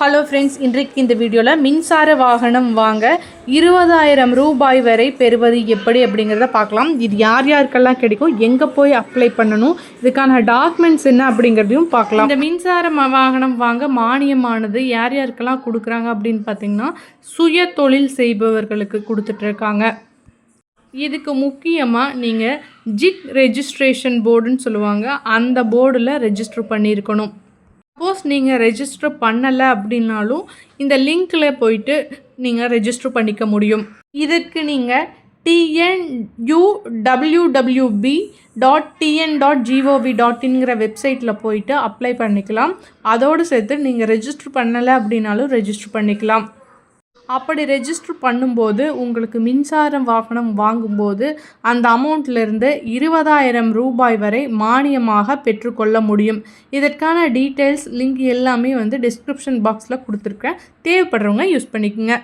Hello friends இன்றைக்கு இந்த வீடியோவில் மின்சார வாகனம் வாங்க இருபதாயிரம் ரூபாய் வரை பெறுவது எப்படி அப்படிங்கிறத பார்க்கலாம். இது யார் யாருக்கெல்லாம் கிடைக்கும்? எங்கே போய் அப்ளை பண்ணணும்? இதுக்கான டாக்குமெண்ட்ஸ் என்ன அப்படிங்கிறதையும் பார்க்கலாம். இந்த மின்சார வாகனம் வாங்க மானியமானது யார் யாருக்கெல்லாம் கொடுக்குறாங்க அப்படின்னு பார்த்தீங்கன்னா சுய தொழில் செய்பவர்களுக்கு கொடுத்துட்ருக்காங்க. இதுக்கு முக்கியமாக நீங்கள் ஜிக் ரெஜிஸ்ட்ரேஷன் போர்டுன்னு சொல்லுவாங்க. அந்த போர்டில் ரெஜிஸ்டர் பண்ணியிருக்கணும். சப்போஸ் நீங்கள் ரெஜிஸ்டர் பண்ணலை அப்படின்னாலும் இந்த லிங்க்கில் போயிட்டு நீங்கள் ரெஜிஸ்டர் பண்ணிக்க முடியும். இதற்கு நீங்கள் TNU WWB dot TN dot GOV dot இன்ங்கிற வெப்சைட்டில் போயிட்டு அப்ளை பண்ணிக்கலாம். அதோடு சேர்த்து நீங்கள் ரெஜிஸ்டர் பண்ணலை அப்படின்னாலும் ரெஜிஸ்டர் பண்ணிக்கலாம். அப்படி ரெஜிஸ்டர் பண்ணும்போது உங்களுக்கு மின்சாரம் வாகனம் வாங்கும்போது அந்த அமௌண்ட்லேருந்து இருபதாயிரம் ரூபாய் வரை மானியமாக பெற்றுக்கொள்ள முடியும். இதற்கான டீட்டெயில்ஸ் லிங்க் எல்லாமே வந்து டிஸ்கிரிப்ஷன் பாக்ஸில் கொடுத்துருக்கேன். தேவைப்படுறவங்க யூஸ் பண்ணிக்கோங்க.